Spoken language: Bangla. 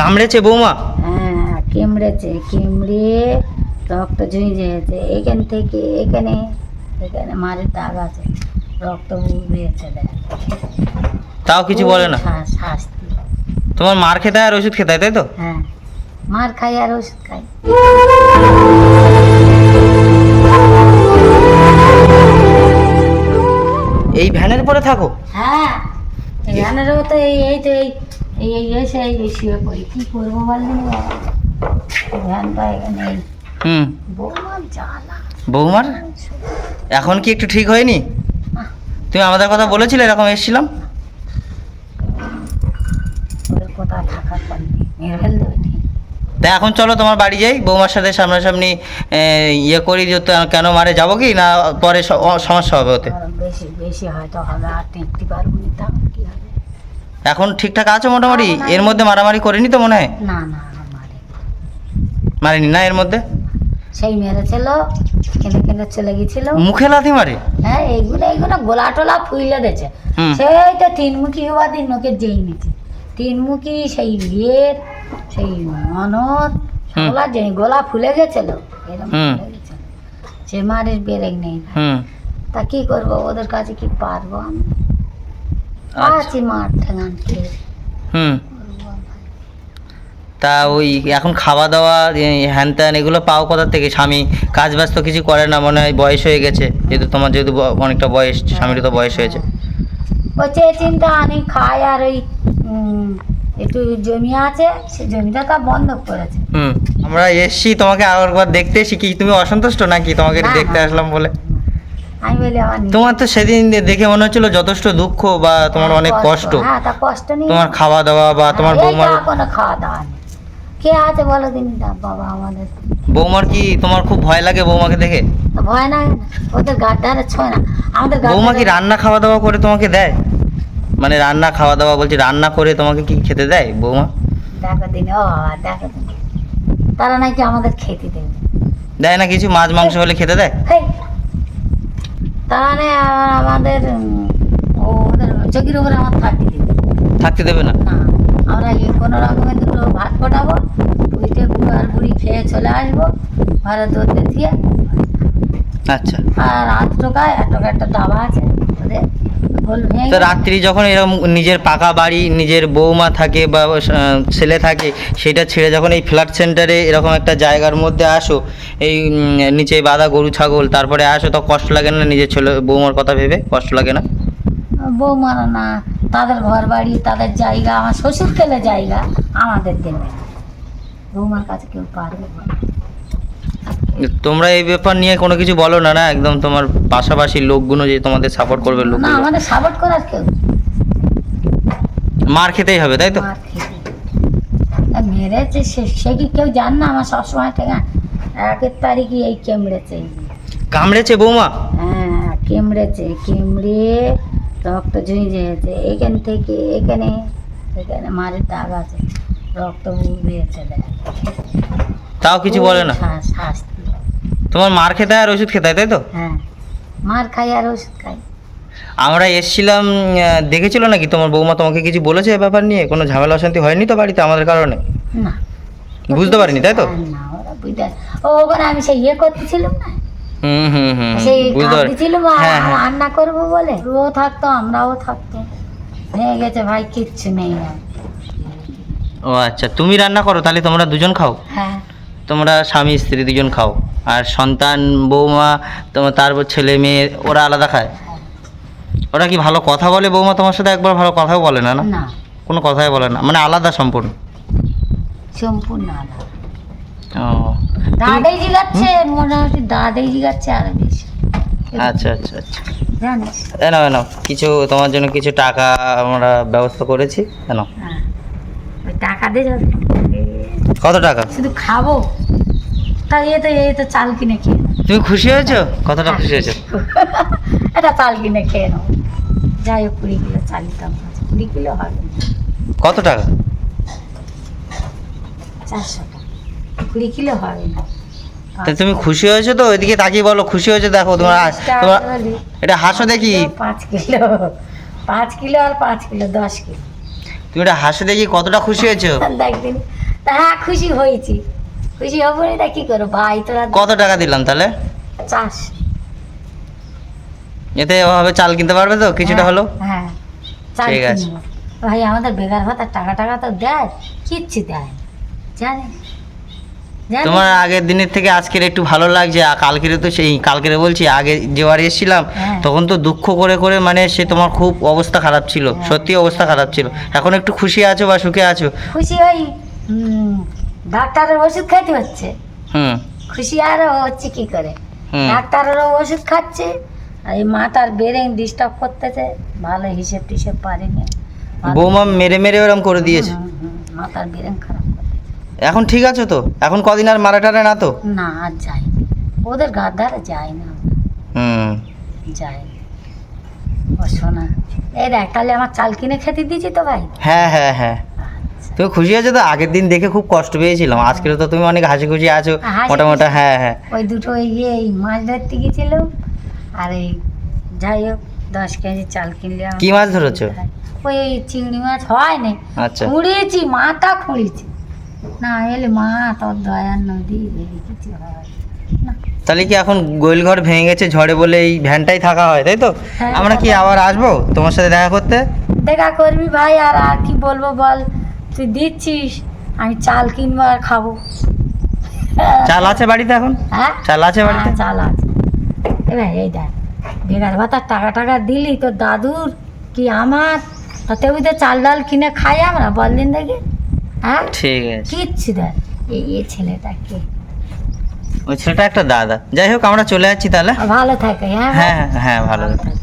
কামড়েছে বৌমা? হ্যাঁ কেমড়েছে কেমড়ে রক্ত ঝুঁই যেয়েছে এখান থেকে এখানে এখানে মারের দাগ আছে। রক্ত দেখ। তাও কিছু বলে না? শাস্তি। তোমার মার খেতে আর ওষুধ খেতে তাই তো? হ্যাঁ মার খাই আর ওষুধ খাই। এই ভ্যানের পরে থাকো। হ্যাঁ এখানেরও তো এই এই তো এই এই এই এসে এই শুয়ে পড়ি। কী করব বললেন বাবা ধ্যান এখানে এই হুম। বৌমার জ্বালা। বৌমার? এখন কি একটু ঠিক হয়নি? তুমি আমাদের কথা বলেছিলে এরকম এসেছিলাম। তা এখন চলো তোমার বাড়ি যাই। বৌমার সাথে সামনাসামনি ইয়ে করি যে তো কেন মারে যাব কি না পরে সমস্যা হবে ওতে। বেশি বেশি হয়তো হবে আর টেকতে পারব না। তা কি হবে? এখন ঠিকঠাক আছে মোটামুটি? এর মধ্যে মারামারি করিনি তো মনে হয়? না না আমারে মারিনি। না এর মধ্যে? সেই মেরেছিল কেনে কেনে চলে গেছিল মুখে লাথি মারে? হ্যাঁ এইগুলো এইগুলো গোলা টোলা ফুইলে দিয়েছে। সেই তো তিনমুখী হওয়া দিন ওকে যেই নিচ্ছে তিনমুখী সেই বিয়ের সেই ননদ হুম। ওগুলা যে গোলা ফুলে গেছিল এরকম সে মারের বেরেক নেই। তা কি করব? ওদের কাছে কি পারব আমি? আছি ঠেঙান হুম। তা ওই এখন খাওয়া দাওয়া হ্যান ত্যান এগুলো পাও কোথা থেকে? স্বামী কাজ বাজ তো কিছু করে না মনে হয় বয়স হয়ে গেছে। যেহেতু তোমার যেহেতু অনেকটা বয়স স্বামীরও তো বয়স হয়েছে। ওই চিন্তা আনি খাই আর ওই একটু জমি আছে সে জমিটা তো বন্ধ করেছে। হুম। আমরা এসছি তোমাকে আর একবার দেখতে এসি কি তুমি অসন্তুষ্ট নাকি? তোমাকে দেখতে আসলাম বলে। আমি বলি আমার তোমার তো সেদিন দেখে মনে হচ্ছিল যথেষ্ট দুঃখ বা তোমার অনেক কষ্ট। হ্যাঁ তা কষ্ট নেই। তোমার খাওয়া দাওয়া বা তোমার হ্যাঁ, বৌমার কোনো খাওয়া দাওয়া নেই। কে আছে বলো দিন? বাবা আমাদের। বৌমার কি তোমার খুব ভয় লাগে বৌমাকে দেখে? ভয় নাই। ওদের গাড্ডারে ছয় না। আমাদের বৌমা কি রান্না খাওয়া দাওয়া করে তোমাকে দেয়? মানে রান্না খাওয়া দাওয়া বলছি রান্না করে তোমাকে কি খেতে দেয় বৌমা? দেখো দিন ও দেখো দিন। তারা নাকি আমাদের খেতে দেবে। দেয় না কিছু? মাছ মাংস হলে খেতে দেয়? তারা মানে আমাদের ওদের চকির উপরে আমার থাকতে দেবে। থাকতে দেবে না? না আমরা এই কোনো রকমের দুটো ভাত ফোটাবো বুড়ো আর বুড়ি খেয়ে চলে আসব ঘরে ধরতে দিয়ে। আচ্ছা। আর রাত টাকা এক টাকা একটা ডাবা আছে ওদের। তো রাত্রি যখন এরকম নিজের পাকা বাড়ি নিজের বৌমা থাকে বা ছেলে থাকে সেটা ছেড়ে যখন এই ফ্ল্যাট সেন্টারে এরকম একটা জায়গার মধ্যে আসো এই নিচে বাঁধা গরু ছাগল তারপরে আসো তো কষ্ট লাগে না নিজের ছেলে বৌমার কথা ভেবে? কষ্ট লাগে না? বউ না তাদের ঘর বাড়ি তাদের জায়গা আমার শ্বশুর কেলে জায়গা আমাদের দেবে বৌমার কাছে কেউ পারবে? তোমরা এই ব্যাপার নিয়ে কোনো কিছু বলো না না? একদম তোমার পাশাপাশি লোকগুলো যে তোমাদের সাপোর্ট করবে লোক না আমাদের সাপোর্ট করার কেউ মার খেতেই হবে তাই তো? মেরেছে সে কি কেউ জান না? আমার সবসময় ঠেকা একের তারিখে এই কেমড়েছে। কামড়েছে বৌমা? হ্যাঁ কেমড়েছে কেমড়ে রক্ত ঝুঁই যেয়েছে এখান থেকে এখানে এখানে মারের দাগ আছে। রক্ত বেরিয়েছে দেখ। তাও কিছু বলে না? তোমার মার খেতে আর ওষুধ খেতে তাই তো? হ্যাঁ মার খাই আর ওষুধ খাই। আমরা এসছিলাম দেখেছিল নাকি তোমার বৌমা তোমাকে কিছু বলেছে ব্যাপার নিয়ে? কোনো ঝামেলা অশান্তি হয়নি তো বাড়িতে আমাদের কারণে? না। বুঝতে পারিনি তাই তো? ও ওখানে আমি সেই ইয়ে করতেছিলাম না? হুম হুম হুম বুঝতে পারি। কাঁদতেছিলাম হ্যাঁ হ্যাঁ। রান্না করব বলে? ও থাকতো আমরাও থাকতো। হয়ে গেছে ভাই কিচ্ছু নেই। ও আচ্ছা তুমি রান্না করো তাহলে তোমরা দুজন খাও। হ্যাঁ। তোমরা স্বামী স্ত্রী দুজন খাও। আর সন্তান বৌমা তোমার তারপর ছেলে মেয়ে ওরা আলাদা খায়। ওরা কি ভালো কথা বলে বৌমা তোমার সাথে? একবার ভালো কথাও বলে না না? কোনো কথাই বলে না। মানে আলাদা সম্পূর্ণ। সম্পূর্ণ আলাদা। ও। দাদাই জিগাচ্ছে মোটামুটি দাদাই জিগাচ্ছে আরও বেশি আচ্ছা আচ্ছা আচ্ছা। কিছু তোমার জন্য কিছু টাকা আমরা ব্যবস্থা করেছি। কেন হ্যাঁ। টাকা দিয়ে যাবে কত টাকা? শুধু খাব। তা এ তো এই তো চাল কিনে খেয়ে তুমি খুশি হয়েছো? কতটা খুশি হয়েছো? এটা চাল কিনে খেয়ে নাও। যাই হোক কুড়ি কিলো চাল দাম কুড়ি কিলো হবে। কত টাকা? চারশো টাকা। কুড়ি কিলো হবে না। তা তুমি খুশি হয়েছো তো? ওইদিকে তাকিয়ে বলো খুশি হয়েছো? দেখো তোমার তোমার এটা হাসো দেখি? পাঁচ কিলো। পাঁচ কিলো আর পাঁচ কিলো দশ কিলো। তুমি এটা হাসে দেখি? কতটা খুশি হয়েছো? দেখদিন হ্যাঁ খুশি হয়েছি। খুশি হব না কি করো ভাই তোরা কত টাকা দিলাম তাহলে? চাষ। এতে ওভাবে চাল কিনতে পারবে তো? কিছুটা হলো? হ্যাঁ। চাল ঠিক আছে। ভাই আমাদের বেকার ভাতার টাকা টাকা তো দেয় কিচ্ছু দেয়। জানে? তোমার আগের দিনের থেকে আজকের একটু ভালো লাগছে আর কালকেরে তো সেই কালকের বলছি আগে যেবার এসেছিলাম হ্যাঁ। তখন তো দুঃখ করে করে মানে সে তোমার খুব অবস্থা খারাপ ছিল হ্যাঁ। সত্যি অবস্থা খারাপ ছিল। এখন একটু খুশি আছো বা সুখে আছো? খুশি হই। হুম, ডাক্তারের ওষুধ খাইতে হচ্ছে। হুম খুশি আর হচ্ছে কি করে? হুম ডাক্তারেরও ওষুধ খাচ্ছে আর এই মাথার বেরেন ডিস্টার্ব করতেছে ভালো হিসেব টিসেব পারিনি। বৌমা মেরে মেরে ওরম করে দিয়েছে। মাথার বেরেন খারাপ এখন ঠিক আছো তো? এখন কদিন আর মারা টারে না তো? না আর যাই ওদের গাদ্দারে যাই না হুম। যাই। ও শোনা এই দেখ তাহলে আমার চাল কিনে খেতে দিয়েছি তো ভাই? হ্যাঁ হ্যাঁ হ্যাঁ। তুমি খুশি আছো তো? আগের দিন দেখে খুব কষ্ট পেয়েছিলাম। আজকে তো তুমি অনেক হাসি খুশি আছো মোটামুটি হ্যাঁ হ্যাঁ। ওই দুটো ইয়ে এই মাছ ধরতে গেছিল আর এই যাই হোক দশ কেজি চাল কিনলে কি মাছ ধরেছো? ওই চিংড়ি মাছ হয় না আচ্ছা। খুঁড়িয়েছি মাথা খুঁড়িয়েছি না এলে মা তোর দয়ার নদী কিছু হয় তাহলে কি এখন গোল ঘর ভেঙে গেছে ঝড়ে বলে এই ভ্যানটাই থাকা হয় তাই তো? হ্যাঁ, আমরা কি আবার আসব তোমার সাথে দেখা করতে? দেখা করবি ভাই আর আর কি বলব বল? তুই দিচ্ছিস আমি চাল কিনবো আর খাব। চাল আছে বাড়িতে এখন? হ্যাঁ? চাল আছে বাড়িতে? হ্যাঁ, চাল আছে। এবার এই দেখ বেকার ভাতার টাকা টাকা দিলি তোর দাদুর কি আমার? তাতে ওই তো চাল ডাল কিনে খাই আমরা বলদিন দেখি হ্যাঁ? ঠিক আছে। কিচ্ছু দেখ এই এই ছেলেটাকে ওই ছেলেটা একটা দাদা। যাই হোক আমরা চলে যাচ্ছি তাহলে। ভালো থাকে হ্যাঁ হ্যাঁ হ্যাঁ হ্যাঁ ভালো থাকে।